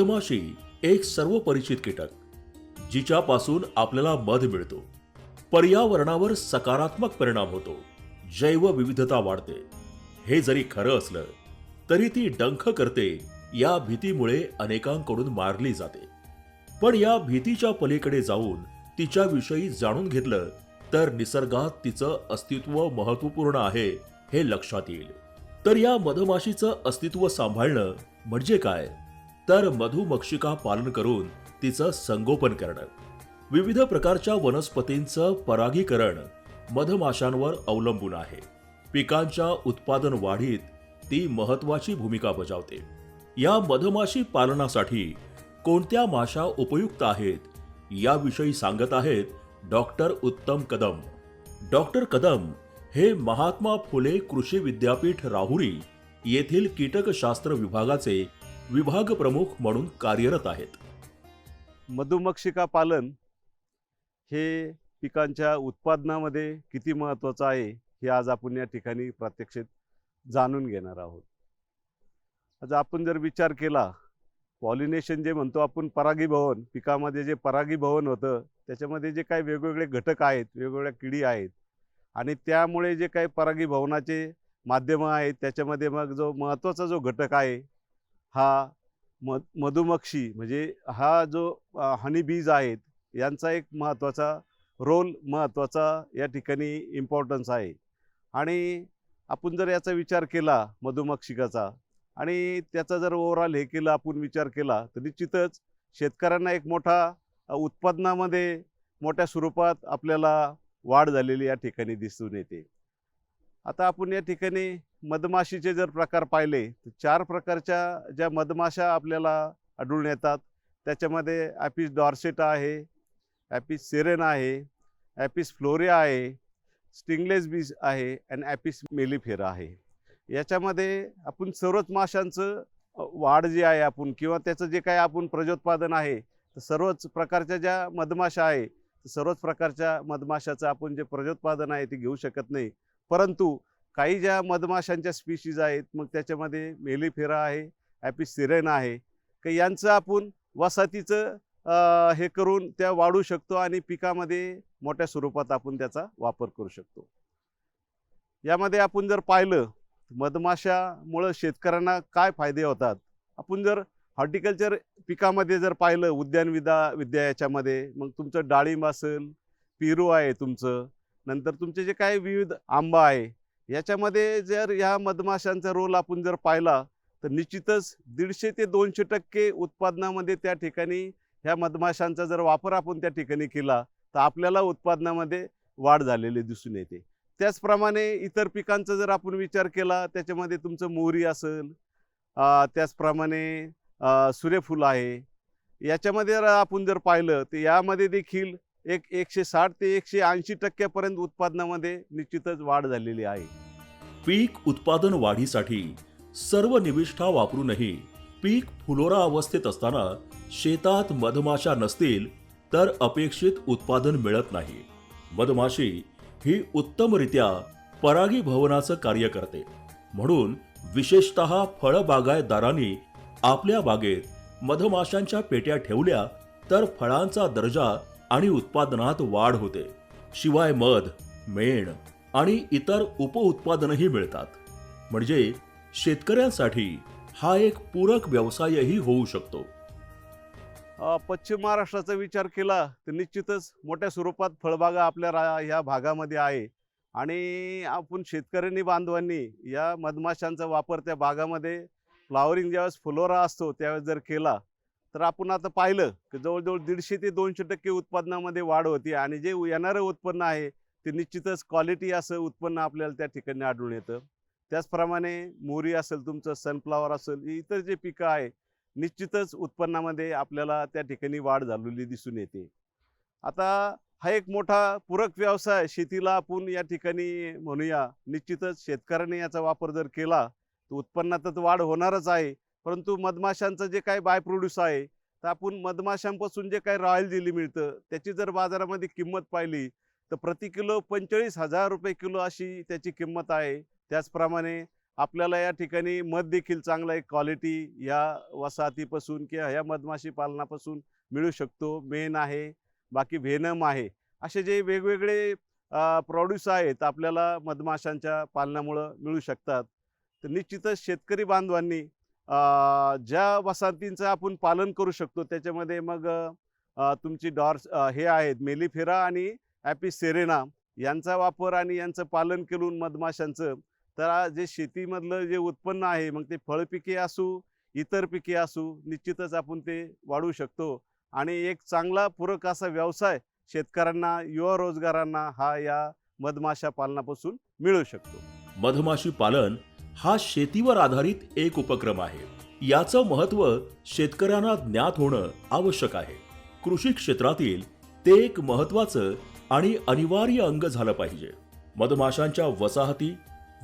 मधमाशी एक सर्वपरिचित कीटक जिच्यापासून आपल्याला मध मिळतो. पर्यावरणावर सकारात्मक परिणाम होतो. जैवविविधता वाढते. हे जरी खरं असलं तरी ती डंख करते या भीतीमुळे अनेकांकडून मारली जाते. पण या भीतीच्या पलीकडे जाऊन तिच्याविषयी जाणून घेतलं तर निसर्गात तिचं अस्तित्व महत्त्वपूर्ण आहे हे लक्षात येईल. तर या मधमाशीचं अस्तित्व सांभाळणं म्हणजे काय? तर मधुमक्षिका पालन करून तिचं संगोपन करणं. विविध प्रकारच्या वनस्पतींचं परागीकरण मधमाशांवर अवलंबून आहे. पिकांच्या उत्पादन वाढीत ती महत्वाची भूमिका बजावते. या मधमाशी पालनासाठी कोणत्या माशा उपयुक्त आहेत याविषयी सांगत आहेत डॉक्टर उत्तम कदम. डॉक्टर कदम हे महात्मा फुले कृषी विद्यापीठ राहुरी येथील कीटकशास्त्र विभागाचे विभाग प्रमुख म्हणून कार्यरत आहेत. मधुमक्षिका पालन हे पिकांच्या उत्पादनामध्ये किती महत्त्वाचं आहे हे आज आपण या ठिकाणी प्रात्यक्षित जाणून घेणार आहोत. आज आपण जर विचार केला पॉलिनेशन जे म्हणतो आपण परागीभवन पिकामध्ये जे परागीभवन होतं त्याच्यामध्ये जे काही वेगवेगळे घटक आहेत वेगवेगळ्या किडी आहेत आणि त्यामुळे जे काही परागीभवनाचे माध्यमं आहेत त्याच्यामध्ये मग जो महत्त्वाचा जो घटक आहे हा म मधुमक्षी म्हणजे हा जो हनी बीज आहेत यांचा एक महत्त्वाचा रोल महत्त्वाचा या ठिकाणी इम्पॉर्टन्स आहे. आणि आपण जर याचा विचार केला मधुमक्षिकाचा आणि त्याचा जर ओव्हरऑल हे केलं आपण विचार केला तर निश्चितच शेतकऱ्यांना एक मोठा उत्पादनामध्ये मोठ्या स्वरूपात आपल्याला वाढ झालेली या ठिकाणी दिसून येते. आता आपण या ठिकाणी मधमाशीचे जर प्रकार पाहिले तर चार प्रकारच्या ज्या मधमाशा आपल्याला आढळून येतात. त्याच्यामध्ये ॲपिस डॉर्सेटा आहे ॲपिस सेरेन आहे ॲपिस फ्लोरिया आहे स्टिंगलेस बीज आहे आणि ॲपिस मेलिफेरा आहे. याच्यामध्ये आपण सर्वच माशांचं वाढ जी आहे आपण किंवा त्याचं जे काही आपण प्रजोत्पादन आहे तर सर्वच प्रकारच्या ज्या मधमाशा आहे सर्वच प्रकारच्या मधमाशाचं आपण जे प्रजोत्पादन आहे ते घेऊ शकत नाही. परंतु काही ज्या मधमाशांच्या स्पीशीज आहेत मग त्याच्यामध्ये मेलिफेरा आहे ॲपिस सिरेन आहे की यांचं आपण वसाहतीचं हे करून त्या वाढू शकतो आणि पिकामध्ये मोठ्या स्वरूपात आपण त्याचा वापर करू शकतो. यामध्ये आपण जर पाहिलं मधमाशामुळं शेतकऱ्यांना काय फायदे होतात? आपण जर हॉर्टिकल्चर पिकामध्ये जर पाहिलं उद्यान विदा विद्या याच्यामध्ये मग तुमचं डाळिंब असेल पेरू आहे तुमचं नंतर तुमचे जे काही विविध आंबा आहे याच्यामध्ये जर ह्या मधमाशांचा रोल आपण जर पाहिला तर निश्चितच दीडशे ते दोनशे टक्के उत्पादनामध्ये त्या ठिकाणी ह्या मधमाशांचा जर वापर आपण त्या ठिकाणी केला तर आपल्याला उत्पादनामध्ये वाढ झालेली दिसून येते. त्याचप्रमाणे इतर पिकांचा जर आपण विचार केला त्याच्यामध्ये तुमचं मोहरी असेल त्याचप्रमाणे सूर्यफूल आहे. याच्यामध्ये जर आपण जर पाहिलं तर यामध्ये देखील एक एकशे साठ ते एकशे ऐंशी टक्क्यापर्यंत उत्पादनामध्ये निश्चितच वाढ झालेली आहे. पीक उत्पादन वाढीसाठी सर्व निविष्ठा वापरूनही पीक फुलोरा अवस्थेत असताना शेतात मधमाशा नसतील तर अपेक्षित उत्पादन मिळत नाही. मधमाशी ही उत्तमरित्या परागीभवनाचं कार्य करते. म्हणून विशेषतः फळबागायतदारांनी आपल्या बागेत मधमाशांच्या पेट्या ठेवल्या तर फळांचा दर्जा आणि उत्पादनात वाढ होते. शिवाय मध मेण आणि इतर उपउत्पादनही मिळतात. म्हणजे शेतकऱ्यांसाठी हा एक पूरक व्यवसायही होऊ शकतो. पश्चिम महाराष्ट्राचा विचार केला तर निश्चितच मोठ्या स्वरूपात फळबागा आपल्या रा ह्या भागामध्ये आहे. आणि आपण शेतकऱ्यांनी बांधवांनी या मधमाशांचा वापर त्या बागामध्ये फ्लावरिंग ज्यावेळेस फुलोरा असतो त्यावेळेस जर केला तर आपण आता पाहिलं की जवळजवळ दीडशे ते दोनशे टक्के उत्पादनामध्ये वाढ होती आणि जे येणारं उत्पन्न आहे ते निश्चितच क्वालिटी असं उत्पन्न आपल्याला त्या ठिकाणी आढळून येतं. त्याचप्रमाणे मोरी असेल तुमचं सनफ्लावर असेल इतर जे पिकं आहे निश्चितच उत्पन्नामध्ये आपल्याला त्या ठिकाणी वाढ झालेली दिसून येते. आता हा एक मोठा पूरक व्यवसाय शेतीला आपण या ठिकाणी म्हणूया निश्चितच शेतकऱ्याने याचा वापर जर केला तर उत्पन्नात तर वाढ होणारच आहे. परंतु मधमाशांचं जे काही बाय प्रोड्यूस आहे तर आपण मधमाशांपासून जे काही रॉयल जेली मिळतं त्याची जर बाजारामध्ये किंमत पाहिली तर प्रति किलो पंचेचाळीस हजार रुपये किलो अशी त्याची किंमत आहे. त्याचप्रमाणे आपल्याला या ठिकाणी मध देखील चांगला एक क्वालिटी या वसाहतीपासून किंवा ह्या मधमाशी पालनापासून मिळू शकतो. मेन आहे बाकी व्हेनम आहे. असे जे वेगवेगळे प्रॉड्यूस आहेत आपल्याला मधमाशांच्या पालनामुळं मिळू शकतात. तर निश्चितच शेतकरी बांधवांनी ज्या वसाहतींचं आपण पालन करू शकतो त्याच्यामध्ये मग तुमची डॉर्स हे आहेत मेलिफेरा आणि ॲपी सेरेना यांचा वापर आणि यांचं पालन करून मधमाशांचं. तर जे शेतीमधलं जे उत्पन्न आहे मग ते फळपिके असू इतर पिके असू निश्चितच आपण ते वाढवू शकतो. आणि एक चांगला पूरक असा व्यवसाय शेतकऱ्यांना युवा रोजगारांना हा या मधमाशा पालनापासून मिळू शकतो. मधमाशी पालन हा शेतीवर आधारित एक उपक्रम आहे. याचं महत्त्व शेतकऱ्यांना ज्ञात होणं आवश्यक आहे. कृषी क्षेत्रातील ते एक महत्वाचं आणि अनिवार्य अंग झालं पाहिजे. मधमाशांच्या वसाहती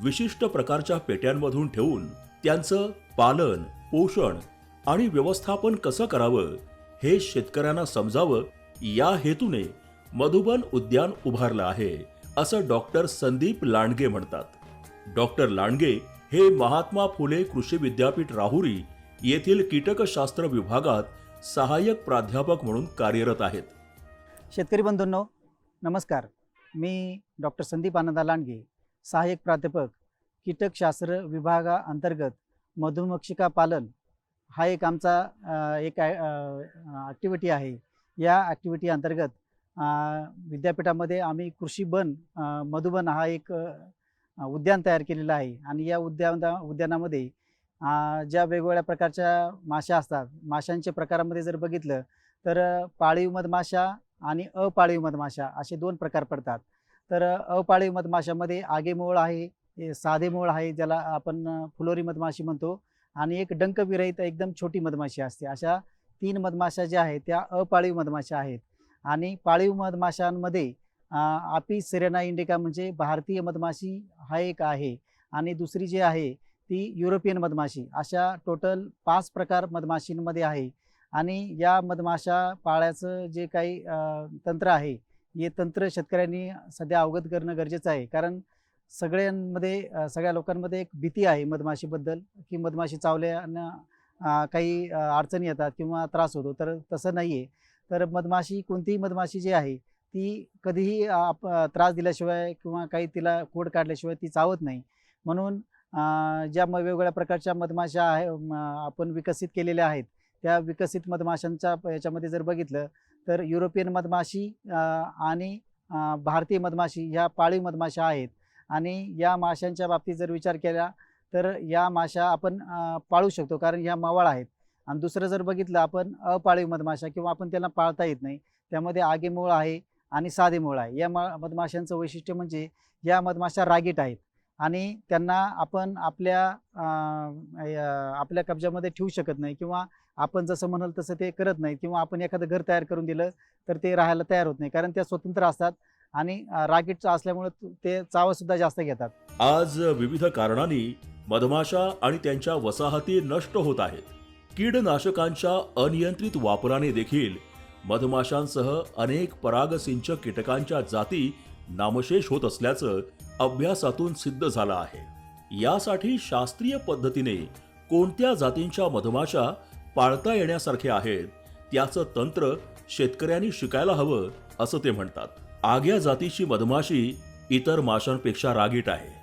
विशिष्ट प्रकारच्या पेट्यांमधून ठेवून त्यांचं पालन पोषण आणि व्यवस्थापन कसं करावं हे शेतकऱ्यांना समजावं या हेतूने मधुबन उद्यान उभारलं आहे असं डॉक्टर संदीप लांडगे म्हणतात. डॉक्टर लांडगे हे महात्मा फुले कृषी विद्यापीठ राहुरी येथील कीटकशास्त्र विभागात सहाय्यक प्राध्यापक म्हणून कार्यरत आहेत. शेतकरी बंधूंनो नमस्कार. मी डॉक्टर संदीप आनंदा लांडगे सहाय्यक प्राध्यापक कीटकशास्त्र विभागाअंतर्गत मधुमक्षिका पालन हा एक आमचा एक ॲक्टिव्हिटी आहे. या ॲक्टिव्हिटी अंतर्गत विद्यापीठामध्ये आम्ही कृषी बन मधुबन हा एक उद्यान तयार केलेलं आहे. आणि या उद्याना उद्यानामध्ये ज्या वेगवेगळ्या प्रकारच्या माशा असतात माशांच्या प्रकारामध्ये जर बघितलं तर पाळीव मधमाशा आणि अपाळीव मधमाशा असे दोन प्रकार पडतात. तर अपाळीव मधमाशामध्ये आगेमोळ आहे साधे मोळ आहे ज्याला आपण फुलोरी मधमाशी म्हणतो. आणि एक डंकविरहित एकदम छोटी मधमाशी असते. अशा तीन मधमाशा ज्या आहेत त्या अपाळीव मधमाशा आहेत. आणि पाळीव मधमाशांमध्ये आपी सेरेना इंडिका म्हणजे भारतीय मधमाशी हा एक आहे आणि दुसरी जी आहे ती युरोपियन मधमाशी. अशा टोटल पाच प्रकार मधमाशींमध्ये आहे आणि या मधमाशा पाळायचं जे काही तंत्र आहे हे तंत्र शेतकऱ्यांनी सध्या अवगत करणं गरजेचं आहे. कारण सगळ्यांमध्ये सगळ्या लोकांमध्ये एक भीती आहे मधमाशीबद्दल की मधमाशी चावल्यानं काही अडचणी येतात किंवा त्रास होतो. तर तसं नाही आहे तर मधमाशी कोणतीही मधमाशी जी आहे ती कधीही आप त्रास दिल्याशिवाय किंवा काही तिला कोड काढल्याशिवाय ती चावत नाही. म्हणून ज्या म वेगवेगळ्या प्रकारच्या मधमाशा आहे आपण विकसित केलेल्या आहेत त्या विकसित मधमाशांच्या याच्यामध्ये जर बघितलं तर युरोपियन मधमाशी आणि भारतीय मधमाशी ह्या पाळीव मधमाशा आहेत. आणि या माशांच्या बाबतीत जर विचार केला तर या माशा आपण पाळू शकतो कारण ह्या मावाळ आहेत. आणि दुसरं जर बघितलं आपण अपाळीव मधमाशा किंवा आपण त्याला पाळता येत नाही त्यामध्ये आगेमूळ आहे आणि साधे मूळ आहे. या म मधमाशांचं वैशिष्ट्य म्हणजे या मधमाशा रागीट आहेत आणि त्यांना आपण आपल्या आपल्या कब्जामध्ये ठेवू शकत नाही किंवा आपण जसं म्हणाल तसं ते करत नाही किंवा आपण एखादं घर तयार करून दिलं तर ते राहायला तयार होत नाही कारण त्या स्वतंत्र असतात आणि रागीट असल्यामुळे ते चावसुद्धा जास्त घेतात. आज विविध कारणांनी मधमाशा आणि त्यांच्या वसाहती नष्ट होत आहेत. कीडनाशकांच्या अनियंत्रित वापराने देखील मधमाशांसह अनेक परागसिंचक कीटकांच्या जाती नामशेष होत असल्याचं अभ्यासातून सिद्ध झालं आहे. यासाठी शास्त्रीय पद्धतीने कोणत्या जातींच्या मधमाशा पाळता येण्यासारख्या आहेत त्याचं तंत्र शेतकऱ्यांनी शिकायला हवं असं ते म्हणतात. आग्या जातीची मधमाशी इतर माशांपेक्षा रागीट आहे.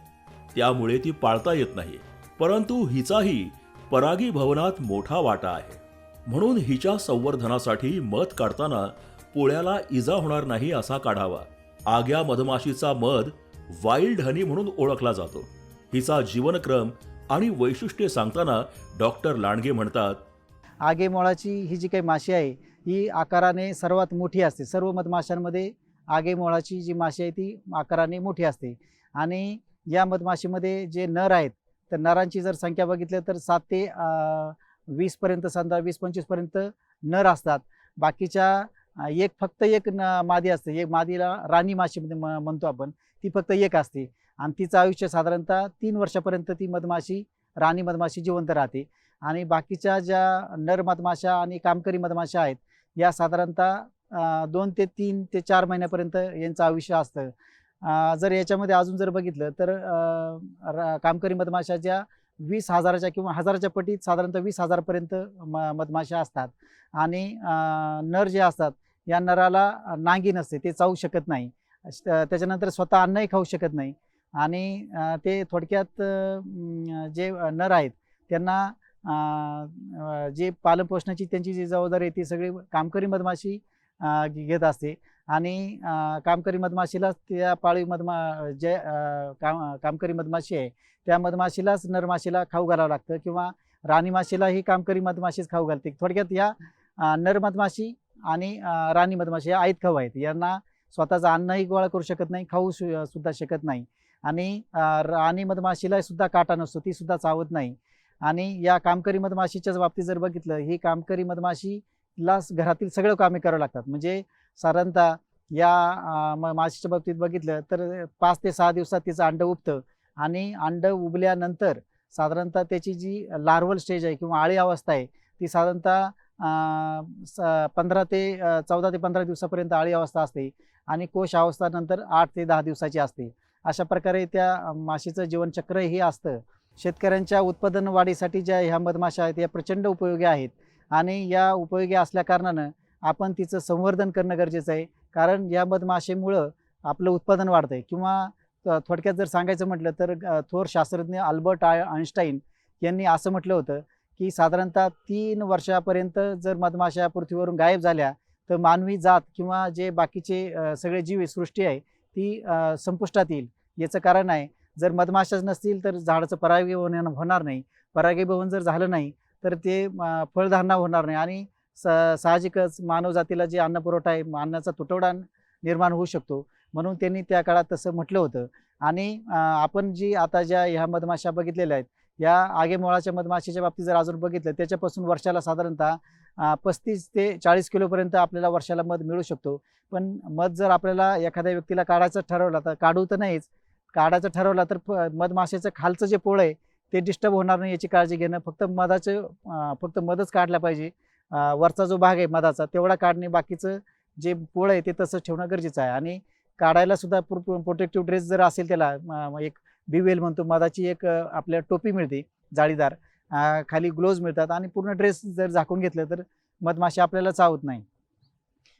त्यामुळे ती पाळता येत नाही परंतु हिचाही परागी भवनात मोठा वाटा आहे. म्हणून हिच्या संवर्धनासाठी मध काढताना पोळ्याला इजा होणार नाही असा काढावा. आग्या मधमाशीचा मध वाईल्ड हनी म्हणून ओळखला जातो. हिचा जीवनक्रम आणि वैशिष्ट्ये सांगताना डॉक्टर लांडगे म्हणतात आगेमोळाची ही जी काही माशी आहे ही आकाराने सर्वात मोठी असते. सर्व मधमाशांमध्ये आगेमोळाची जी माशी आहे ती आकाराने मोठी असते. आणि या मधमाशीमध्ये जे नर आहेत तर नरांची जर संख्या बघितली तर सात ते वीसपर्यंत समजा वीस पंचवीसपर्यंत नर असतात. बाकीच्या एक फक्त एक न मादी असते. एक मादीला राणी माशी म- म्हणतो आपण. ती फक्त एक असते. आणि तिचं आयुष्य साधारणतः तीन वर्षापर्यंत ती मधमाशी राणी मधमाशी जिवंत राहते. आणि बाकीच्या ज्या नर मधमाशा आणि कामकरी मधमाशा आहेत या साधारणतः दोन ते तीन ते चार महिन्यापर्यंत यांचं आयुष्य असतं. जर याच्यामध्ये अजून जर बघितलं तर कामकरी मधमाशा ज्या वीस हजाराच्या किंवा हजाराच्या पटीत साधारणतः वीस हजारपर्यंत म मधमाशा असतात. आणि नर जे असतात या नराला नांगी नसते ते चावू शकत नाही. त्याच्यानंतर स्वतः अन्नही खाऊ शकत नाही. आणि ते थोडक्यात जे नर आहेत त्यांना जे पालनपोषणाची त्यांची जी जबाबदारी आहे ती सगळी कामकरी मधमाशी घेत असते. आणि कामकरी मधमाशीला त्या पाळीव मधमा जे काम कामकरी मधमाशी आहे त्या मधमाशीलाच नरमाशीला खाऊ घालावं लागतं किंवा राणी माशीला ही कामकरी मधमाशीच खाऊ घालते. थोडक्यात या नर मधमाशी आणि राणी मधमाशी या आईत खाऊ आहेत. यांना स्वतःचं अन्नही गोळा करू शकत नाही खाऊ सुद्धा शकत नाही. आणि राणी मधमाशीला सुद्धा काटा नसतो ती सुद्धा चावत नाही. आणि या कामकरी मधमाशीच्याच बाबतीत जर बघितलं ही कामकरी मधमाशीला घरातील सगळं कामे करावं लागतात. म्हणजे साधारणतः या म- माशीच्या बाबतीत बघितलं तर पाच ते सहा दिवसात तिचं अंडं उबतं. आणि अंडं उबल्यानंतर साधारणतः त्याची जी लार्वल स्टेज आहे किंवा आळी अवस्था आहे ती साधारणतः स- पंधरा ते चौदा ते पंधरा दिवसापर्यंत आळी अवस्था असते आणि कोश अवस्था नंतर आठ ते दहा दिवसाची असते. अशा प्रकारे त्या माशीचं जीवनचक्र हे असतं. शेतकऱ्यांच्या उत्पादन वाढीसाठी ज्या ह्या मधमाशा आहेत या प्रचंड उपयोगी आहेत. आणि या उपयोगी असल्या कारणानं आपण तिचं संवर्धन करणं गरजेचं आहे. कारण या मधमाशेमुळं आपलं उत्पादन वाढतंय. किंवा थोडक्यात जर सांगायचं म्हटलं तर थोर शास्त्रज्ञ अल्बर्ट आय आइन्स्टाईन यांनी असं म्हटलं होतं की साधारणतः तीन वर्षापर्यंत जर मधमाशा पृथ्वीवरून गायब झाल्या तर मानवी जात किंवा जे बाकीचे सगळे जीव सृष्टी आहे ती संपुष्टात येईल. याचं कारण आहे जर मधमाशाच नसतील तर झाडाचं परागीभवन होणार नाही. परागीभवन जर झालं नाही तर ते फळधारणा होणार नाही. आणि स साहजिकच मानवजातीला जे अन्नपुरवठा आहे अन्नाचा तुटवडा निर्माण होऊ शकतो. म्हणून त्यांनी त्या काळात तसं म्हटलं होतं. आणि आपण जी आता ज्या ह्या मधमाशा बघितलेल्या आहेत या आगेमोळाच्या मधमाशीच्या बाबतीत जर अजून बघितलं त्याच्यापासून वर्षाला साधारणतः पस्तीस ते चाळीस किलोपर्यंत आपल्याला वर्षाला मध मिळू शकतो. पण मध जर आपल्याला एखाद्या व्यक्तीला काढायचं ठरवलं तर काढू तर नाहीच. काढायचं ठरवलं तर प- खालचं जे पोळ आहे ते डिस्टर्ब होणार नाही याची काळजी घेणं. फक्त मधाचं फक्त मधच काढला पाहिजे. वरचा जो भाग आहे मधाचा तेवढा काढणे बाकीचं जे पोळ आहे ते तसंच ठेवणं गरजेचं आहे. आणि काढायला सुद्धा प्रोटेक्टिव्ह ड्रेस जर असेल त्याला एक बिवेल म्हणतो मधाची एक आपल्या टोपी मिळते जाळीदार. खाली ग्लोव्ज मिळतात आणि पूर्ण ड्रेस जर झाकून घेतलं तर मधमाशी आपल्याला चावत नाही.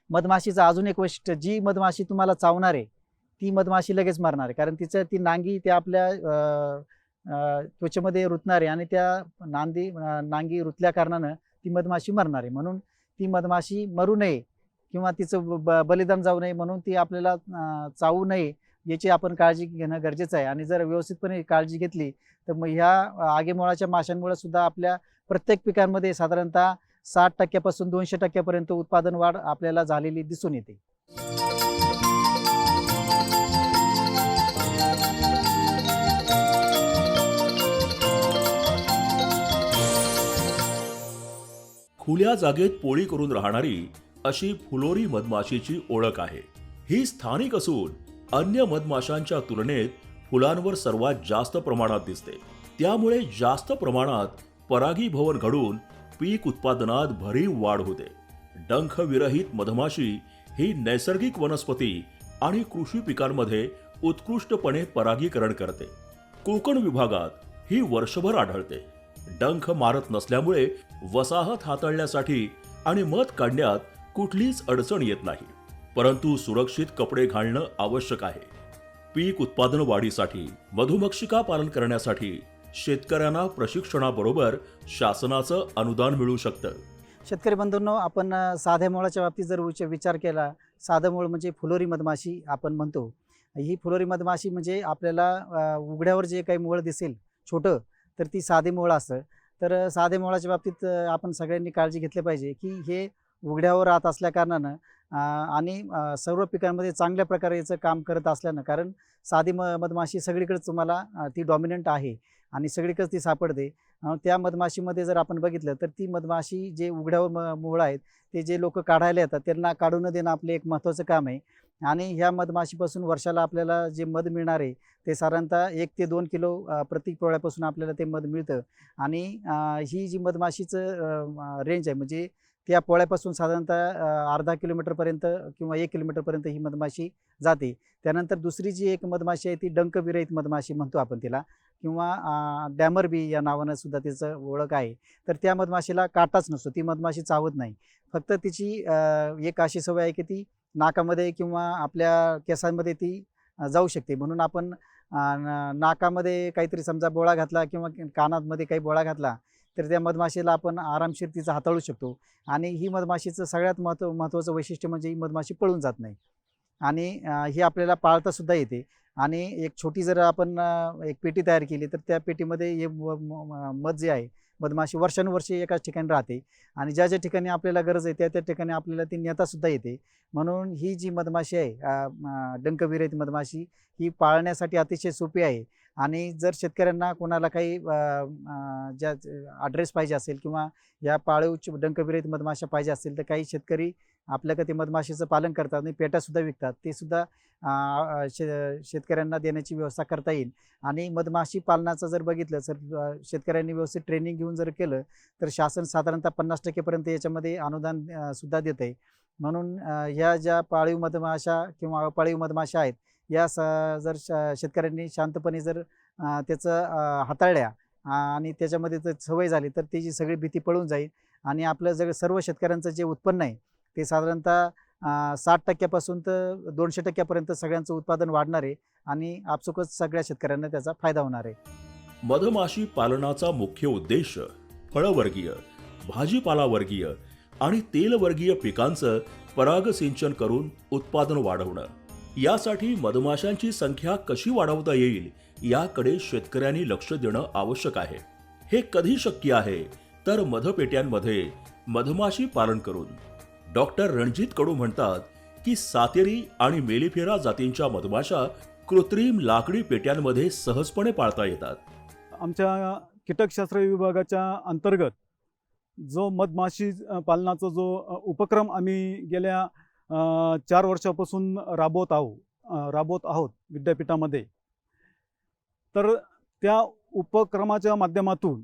मधमाशीचं अजून एक वैशिष्ट्य जी मधमाशी तुम्हाला चावणार आहे ती मधमाशी लगेच मरणार आहे. कारण तिचं ती नांगी त्या आपल्या त्वचेमध्ये रुतणार आहे आणि त्या नांदी नांगी रुतल्या कारणानं ती मधमाशी मरणार. आहे म्हणून ती मधमाशी मरू नये किंवा तिचं ब- बलिदान जाऊ नये म्हणून ती आपल्याला चावू नये याची आपण काळजी घेणं गरजेचं आहे. आणि जर व्यवस्थितपणे काळजी घेतली तर मग ह्या आगेमुळाच्या माशांमुळे सुद्धा आपल्या प्रत्येक पिकांमध्ये साधारणतः साठ टक्क्यापासून दोनशे टक्क्यापर्यंत उत्पादन वाढ आपल्याला झालेली दिसून येते. खुल्या जागेत पोळी करून राहणारी अशी फुलोरी मधमाशीची ओळख आहे. ही स्थानिक असून अन्य मधमाशांच्या तुलनेत फुलांवर सर्वात जास्त प्रमाणात दिसते. त्यामुळे जास्त प्रमाणात परागीभवन घडून पीक उत्पादनात भरीव वाढ होते. डंख विरहित मधमाशी ही नैसर्गिक वनस्पती आणि कृषी पिकांमध्ये उत्कृष्टपणे परागीकरण करते. कोकण विभागात ही वर्षभर आढळते. डंख मारत नसल्यामुळे वसाहत हाताळण्यासाठी आणि मध काढण्यात कुठलीच अडचण येत नाही. परंतु सुरक्षित कपडे घालणं आवश्यक आहे. पीक उत्पादन वाढीसाठी मधुमक्षिका पालन करण्यासाठी शेतकऱ्यांना प्रशिक्षणाबरोबर शासनाचं अनुदान मिळू शकतं. शेतकरी बंधूंनो आपण साध्या मुळाच्या बाबतीत जर विचार केला साधं मूळ म्हणजे फुलोरी मधमाशी आपण म्हणतो. ही फुलोरी मधमाशी म्हणजे आपल्याला उघड्यावर जे काही मूळ दिसेल छोटं तर ती साधे मोळ असतं. तर साधे मोळाच्या बाबतीत आपण सगळ्यांनी काळजी घेतली पाहिजे की हे उघड्यावर राहत असल्याकारणानं आणि सर्व पिकांमध्ये चांगल्या प्रकारे याचं काम करत असल्यानं कारण साधी म मधमाशी सगळीकडेच तुम्हाला ती डॉमिनंट आहे आणि सगळीकडेच ती सापडते. त्या मधमाशीमध्ये जर आपण बघितलं तर ती मधमाशी जे उघड्यावर म मुळं आहेत ते जे लोक काढायला येतात त्यांना काढून देणं आपले एक महत्त्वाचं काम आहे. आणि ह्या मधमाशीपासून वर्षाला आपल्याला जे मध मिळणार आहे ते साधारणतः एक ते दोन किलो प्रत्येक पोळ्यापासून आपल्याला ते मध मिळतं. आणि ही जी मधमाशीचं रेंज आहे म्हणजे त्या पोळ्यापासून साधारणतः अर्धा किलोमीटरपर्यंत किंवा एक किलोमीटरपर्यंत ही मधमाशी जाते. त्यानंतर दुसरी जी एक मधमाशी आहे ती डंकविरहित मधमाशी म्हणतो आपण तिला किंवा डॅमर बी या नावानं सुद्धा तिचं ओळख आहे. तर त्या मधमाशीला काटाच नसतो ती मधमाशी चावत नाही. फक्त तिची एक अशी सवय आहे की ती नाकामध्ये किंवा आपल्या केसांमध्ये ती जाऊ शकते. म्हणून आपण नाकामध्ये काहीतरी समजा बोळा घातला किंवा कानामध्ये काही बोळा घातला तर त्या मधमाशीला आपण आरामशीर तिचा हाताळू शकतो. आणि ही मधमाशीचं सगळ्यात महत्त्व महत्त्वाचं वैशिष्ट्य म्हणजे ही मधमाशी पळून जात नाही. आणि ही आपल्याला पाळतासुद्धा येते. आणि एक छोटी जर आपण एक पेटी तयार केली तर त्या पेटीमध्ये हे म- म- मध जे आहे मधमाशी वर्षानुवर्षे एकाच ठिकाणी राहते आणि ज्या ज्या ठिकाणी आपल्याला गरज आहे त्या त्या ठिकाणी आपल्याला ती नेतासुद्धा येते. म्हणून ही जी मधमाशी आहे डंकविरहित मधमाशी ही पाळण्यासाठी अतिशय सोपी आहे. आणि जर शेतकऱ्यांना कोणाला काही ज्या ॲड्रेस पाहिजे असेल किंवा या पाळीव डंकविरहित मधमाशा पाहिजे असेल तर काही शेतकरी आपल्याकडे ते मधमाशीचं पालन करतात आणि पेट्यासुद्धा विकतात. ते सुद्धा शे शेतकऱ्यांना देण्याची व्यवस्था करता येईल. आणि मधमाशी पालनाचं जर बघितलं तर शेतकऱ्यांनी व्यवस्थित ट्रेनिंग घेऊन जर केलं तर शासन साधारणतः पन्नास टक्केपर्यंत याच्यामध्ये अनुदान सुद्धा देत आहे. म्हणून ह्या ज्या पाळीव मधमाशा किंवा अपाळीव मधमाशा आहेत या स जर श शेतकऱ्यांनी शांतपणे जर त्याचं हाताळल्या आणि त्याच्यामध्ये जर सवय झाली तर त्याची सगळी भीती पळून जाईल. आणि आपलं जर सर्व शेतकऱ्यांचं जे उत्पन्न आहे ते साधारणतः साठ टक्क्यापासून तर दोनशे टक्क्यापर्यंत सगळ्यांचं उत्पादन वाढणार आहे आणि आपसुकच सगळ्या शेतकऱ्यांना त्याचा फायदा होणार आहे. मधमाशी पालनाचा मुख्य उद्देश फळवर्गीय भाजीपालावर्गीय आणि तेलवर्गीय पिकांचं परागसिंचन करून उत्पादन वाढवणं. यासाठी मधमाशांची संख्या कशी वाढवता येईल याकडे शेतकऱ्यांनी लक्ष देणं आवश्यक आहे. हे कधी शक्य आहे? तर मधपेट्यांमध्ये मधमाशी पालन करून. डॉक्टर रणजित कडू म्हणतात की सातेरी आणि मेलिफेरा जातींच्या मधमाशा कृत्रिम लाकडी पेट्यांमध्ये सहजपणे पाळता येतात. आमच्या कीटकशास्त्र विभागाच्या अंतर्गत जो मधमाशी पालनाचा जो उपक्रम आम्ही गेल्या चार वर्षापासून राबवत आहोत राबवत आहोत विद्यापीठामध्ये तर त्या उपक्रमाच्या माध्यमातून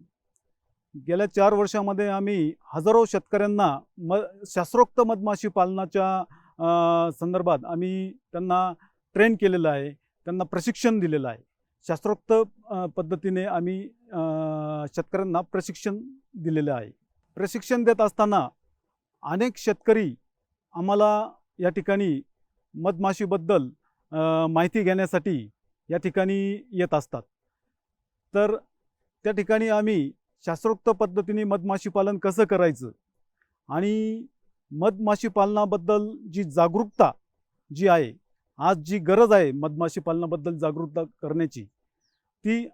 गेल्या चार वर्षामध्ये आम्ही हजारो शेतकऱ्यांना म शास्त्रोक्त मधमाशी पालनाच्या संदर्भात आम्ही त्यांना ट्रेन केलेलं आहे त्यांना प्रशिक्षण दिलेलं आहे. शास्त्रोक्त पद्धतीने आम्ही शेतकऱ्यांना प्रशिक्षण दिलेलं आहे. प्रशिक्षण देत असताना अनेक शेतकरी आम्हाला या ठिकाणी मधमाशीबद्दल माहिती घेण्यासाठी या ठिकाणी येत असतात. तर त्या ठिकाणी आम्ही शास्त्रोक्त पद्धतीने मधमाशी पालन कसं करायचं? आणि मधमाशी पालनाबद्दल जी जागरूकता जी आहे आज जी गरज आहे मधमाशी पालनाबद्दल जागरूकता करण्याची ती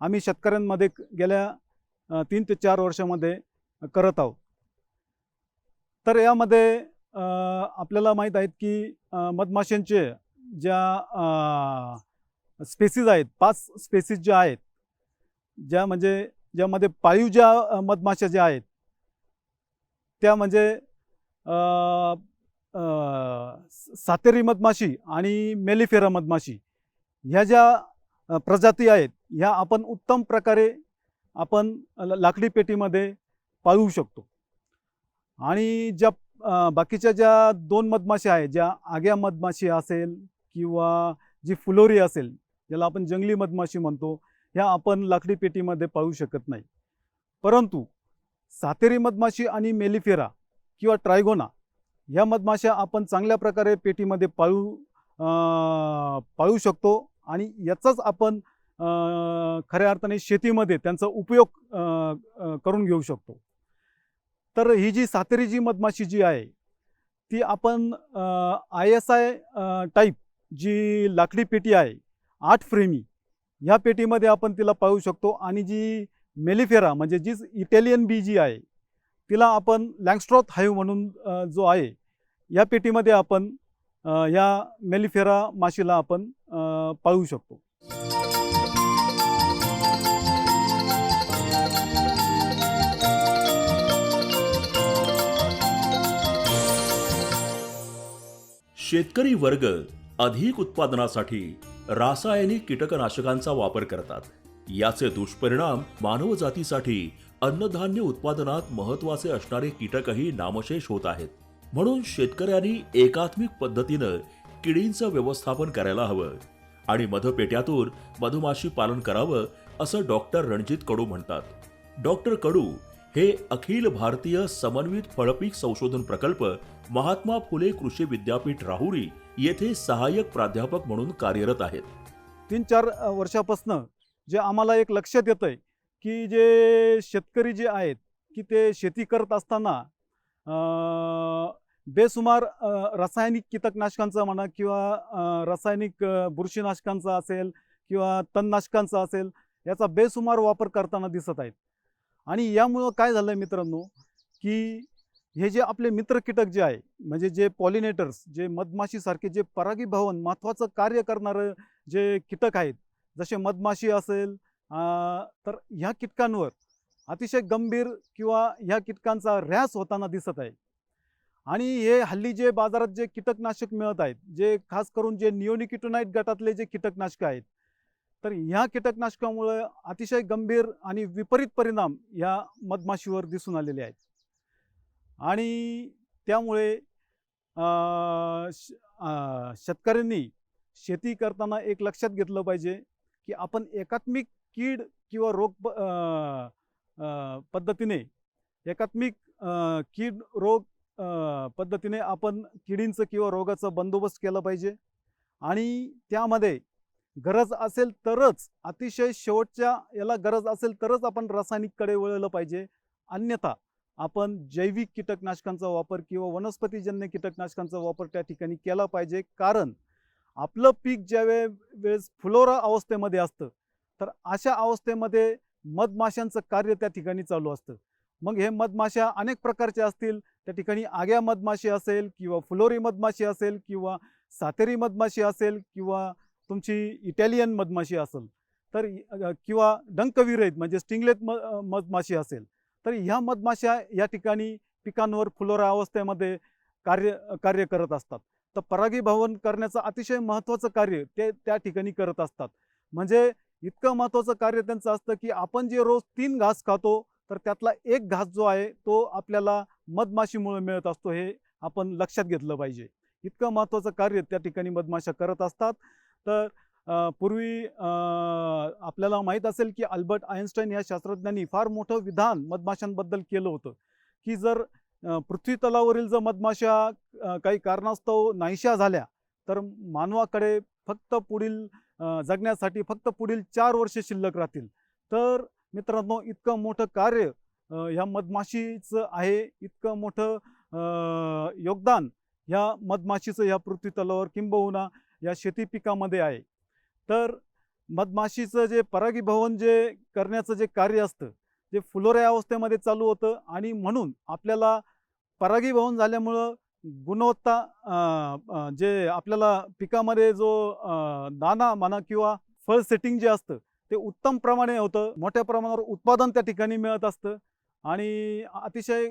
आम्ही शेतकऱ्यांमध्ये गेल्या तीन ते चार वर्षामध्ये करत आहोत. तर यामध्ये आपल्याला माहीत आहेत की मधमाशांचे ज्या स्पेसीज आहेत पाच स्पेसीज ज्या आहेत ज्या म्हणजे ज्यामध्ये पाळीव ज्या मधमाशा ज्या आहेत त्या म्हणजे सातेरी मधमाशी आणि मेलिफेरा मधमाशी ह्या ज्या प्रजाती आहेत ह्या आपण उत्तम प्रकारे आपण लाकडी पेटीमध्ये पाळू शकतो. आणि ज्या बाकीच्या ज्या दोन मधमाशी आहेत ज्या आग्या मधमाशी असेल किंवा जी फुलोरी असेल ज्याला आपण जंगली मधमाशी म्हणतो ह्या आपण लाकडी पेटीमध्ये पाळू शकत नाही. परंतु सातेरी मधमाशी आणि मेलिफेरा किंवा ट्रायगोना ह्या मधमाशा आपण चांगल्या प्रकारे पेटीमध्ये पाळू पाळू शकतो आणि याचाच आपण खऱ्या अर्थाने शेतीमध्ये त्यांचा उपयोग करून घेऊ शकतो. तर ही जी सातेरी जी मधमाशी जी आहे ती आपण I S I type G लाकडी पेटी आहे आठ फ्रेमी ह्या पेटीमध्ये आपण तिला पाळू शकतो. आणि जी मेलिफेरा म्हणजे जी इटालियन बी जी आहे तिला आपण लँगस्ट्रॉथ हायू म्हणून जो आहे या पेटीमध्ये आपण या मेलिफेरा माशीला आपण पाळू शकतो. शेतकरी वर्ग अधिक उत्पादनासाठी रासायनिक कीटकनाशकांचा वापर करतात. याचे दुष्परिणाम मानवजातीसाठी अन्नधान्य उत्पादनात महत्त्वाचे असणारे कीटकही नामशेष होत आहेत. म्हणून शेतकऱ्यांनी एकात्मिक पद्धतीनं किडींचं व्यवस्थापन करायला हवं आणि मधपेट्यातून मधमाशी पालन करावं असं डॉक्टर रणजित कडू म्हणतात. डॉक्टर कडू हे अखिल भारतीय समन्वित फळपीक संशोधन प्रकल्प महात्मा फुले कृषी विद्यापीठ राहुरी येथे सहाय्यक प्राध्यापक म्हणून कार्यरत आहेत. तीन चार वर्षापासनं जे आम्हाला एक लक्षात येतं आहे की जे शेतकरी जे आहेत की ते शेती करत असताना बेसुमार रासायनिक कीटकनाशकांचा म्हणा किंवा रासायनिक बुरशीनाशकांचा असेल किंवा तणनाशकांचा असेल याचा बेसुमार वापर करताना दिसत आहेत. आणि यामुळं काय झालं आहे मित्रांनो की हे जे आपले मित्र कीटक जे आहे म्हणजे जे पॉलिनेटर्स जे मधमाशीसारखे जे परागीभवन महत्त्वाचं कार्य करणारं जे कीटक आहेत जसे मधमाशी असेल अं, तर ह्या कीटकांवर अतिशय गंभीर किंवा ह्या कीटकांचा ऱ्हास होताना दिसत आहे. आणि हे हल्ली जे बाजारात जे कीटकनाशक मिळत आहेत जे खास करून जे निओनिकिटोनाईट गटातले जे कीटकनाशकं आहेत तर ह्या कीटकनाशकामुळे अतिशय गंभीर आणि विपरीत परिणाम ह्या मधमाशीवर दिसून आलेले आहेत. आणि त्यामुळे श- शेतकऱ्यांनी शेती करताना एक लक्षात घेतलं पाहिजे की आपण एकात्मिक कीड किंवा रोग प- पद्धतीने एकात्मिक कीड रोग पद्धतीने आपण किडींचं किंवा रोगाचा बंदोबस्त केला पाहिजे. आणि त्यामध्ये गरज असेल तरच अतिशय शेवटच्या याला गरज असेल तरच आपण रासायनिककडे वळलं पाहिजे. अन्यथा आपण जैविक कीटकनाशकांचा वापर किंवा वनस्पतीजन्य कीटकनाशकांचा वापर त्या ठिकाणी केला पाहिजे. कारण आपलं पीक ज्या वे वेळेस फुलोरा अवस्थेमध्ये असतं तर अशा अवस्थेमध्ये मधमाशांचं कार्य त्या ठिकाणी चालू असतं. मग हे मधमाशा अनेक प्रकारचे असतील. त्या ठिकाणी आग्या मधमाशी असेल किंवा फुलोरी मधमाशी असेल किंवा सातेरी मधमाशी असेल किंवा तुमची इटालियन मधमाशी असेल तर किंवा डंकविरहित म्हणजे स्टिंगलेट म मधमाशी असेल. तर ह्या मधमाशा या ठिकाणी पिकांवर फुलोरा अवस्थेमध्ये कार्य कार्य करत असतात. तर परागीभवन करण्याचं अतिशय महत्त्वाचं कार्य ते त्या ठिकाणी करत असतात. म्हणजे इतकं महत्त्वाचं कार्य त्यांचं असतं की आपण जे रोज तीन घास खातो तर त्यातला एक घास जो आहे तो आपल्याला मधमाशीमुळे मिळत असतो हे आपण लक्षात घेतलं पाहिजे. इतकं महत्त्वाचं कार्य त्या ठिकाणी मधमाशा करत असतात. तर पूर्वी आपल्याला माहीत असेल की अल्बर्ट आईन्स्टाईन या शास्त्रज्ञांनी फार मोठं विधान मधमाशांबद्दल केलं होतं. की जर पृथ्वीतलावरील पृथ्वी तलावरील जर मधमाशा काही कारणास्तव नाहीशा झाल्या तर मानवाकडे फक्त पुढील जगण्यासाठी फक्त पुढील चार वर्ष शिल्लक राहतील. तर मित्रांनो इतकं मोठं कार्य ह्या मधमाशीचं आहे इतकं मोठं योगदान ह्या मधमाशीचं ह्या पृथ्वी तलावर किंबहुना या शेती पिकामध्ये आहे. तर मधमाशीचं जे परागीभवन जे करण्याचं जे कार्य असतं जे फुलोऱ्या अवस्थेमध्ये चालू होतं आणि म्हणून आपल्याला परागीभवन झाल्यामुळं गुणवत्ता जे आपल्याला पिकामध्ये जो दाना म्हणा किंवा फळ सेटिंग जे असतं ते उत्तम प्रमाणे होतं. मोठ्या प्रमाणावर उत्पादन त्या ठिकाणी मिळत असतं आणि अतिशय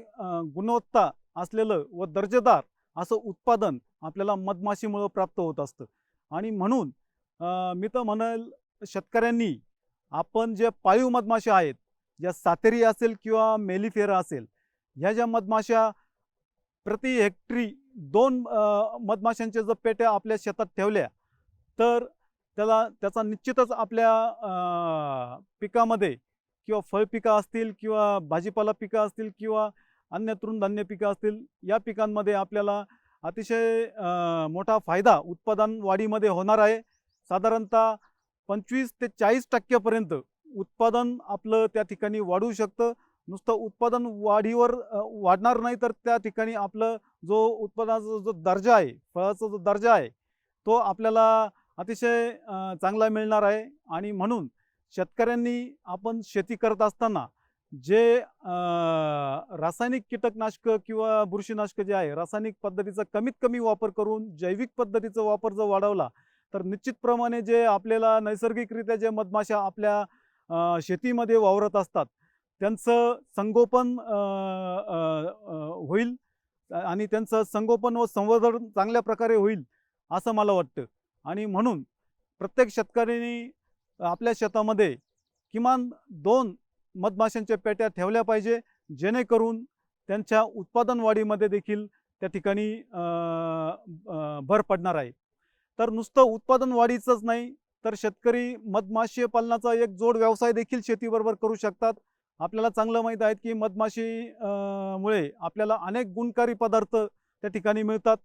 गुणवत्ता असलेलं व दर्जेदार असं उत्पादन आपल्याला मधमाशीमुळं प्राप्त होत असतं. आणि म्हणून मी तर म्हणेल शेतकऱ्यांनी आपण जे पाळीव मधमाशा आहेत ज्या सातेरी असेल किंवा मेलिफेरा असेल ह्या ज्या मधमाशा प्रति हेक्टरी दोन मधमाशांच्या जर पेट्या आपल्या शेतात ठेवल्या तर त्याला त्याचा निश्चितच आपल्या पिकामध्ये किंवा फळपिकं असतील किंवा भाजीपाला पिकं असतील किंवा अन्य तृणधान्य पिकं असतील या पिकांमध्ये आपल्याला अतिशय मोठा फायदा उत्पादन वाढीमध्ये होणार आहे. साधारणतः पंचवीस ते चाळीस टक्क्यापर्यंत उत्पादन आपलं त्या ठिकाणी वाढू शकतं. नुसतं उत्पादन वाढीवर वाढणार नाही तर त्या ठिकाणी आपलं जो उत्पादनाचा जो दर्जा आहे फळाचा जो दर्जा आहे तो आपल्याला अतिशय चांगला मिळणार आहे. आणि म्हणून शेतकऱ्यांनी आपण शेती करत असताना जे रासायनिक कीटकनाशकं किंवा बुरशीनाशकं जे आहे रासायनिक पद्धतीचा कमीत कमी वापर करून जैविक पद्धतीचा वापर जर वाढवला तर निश्चितप्रमाणे जे आपल्याला नैसर्गिकरित्या जे मधमाशा आपल्या शेतीमध्ये वावरत असतात त्यांचं संगोपन होईल आणि त्यांचं संगोपन व संवर्धन चांगल्या प्रकारे होईल असं मला वाटतं. आणि म्हणून प्रत्येक शेतकऱ्यांनी आपल्या शेतामध्ये किमान दोन मधमाशांच्या पेट्या ठेवल्या पाहिजे जेणेकरून त्यांच्या उत्पादन वाढीमध्ये देखील त्या ठिकाणी भर पडणार आहे. तर नुसतं उत्पादन वाढीचंच नाही तर शेतकरी मधमाशी पालनाचा एक जोड व्यवसाय देखील शेतीबरोबर करू शकतात. आपल्याला चांगलं माहीत आहे की मधमाशी मुळे आपल्याला अनेक गुणकारी पदार्थ त्या ठिकाणी मिळतात.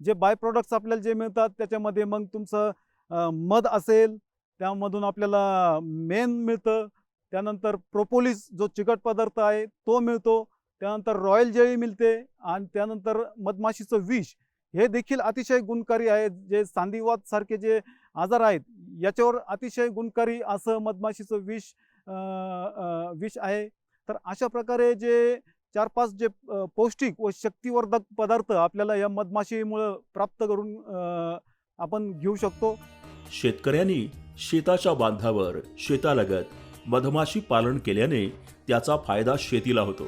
जे बाय प्रोडक्ट्स आपल्याला जे मिळतात त्याच्यामध्ये मग तुमचं मध असेल त्यामधून आपल्याला मेन मिळतं. त्यानंतर प्रोपोलिस जो चिकट पदार्थ आहे तो मिळतो. त्यानंतर रॉयल जेळी मिळते आणि त्यानंतर मधमाशीचं विष हे देखील अतिशय गुणकारी आहे जे सांधिवात सारखे जे आजार आहेत याच्यावर अतिशय गुणकारी असं मधमाशीचं विष विष आहे. तर अशा प्रकारे जे चार पाच जे पौष्टिक व शक्तिवर्धक पदार्थ आपल्याला या मधमाशीमुळं प्राप्त करून आपण घेऊ शकतो. शेतकऱ्यांनी शेताच्या बांधावर शेतालगत मधमाशी पालन केल्याने त्याचा फायदा शेतीला होतो.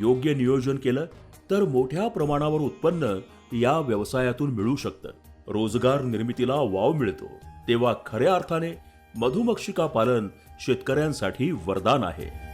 योग्य नियोजन केलं तर मोठ्या प्रमाणावर उत्पन्न या व्यवसायातून मिळू शकतं. रोजगार निर्मितीला वाव मिळतो. तेव्हा खऱ्या अर्थाने मधुमक्षिका पालन शेतकऱ्यांसाठी वरदान आहे.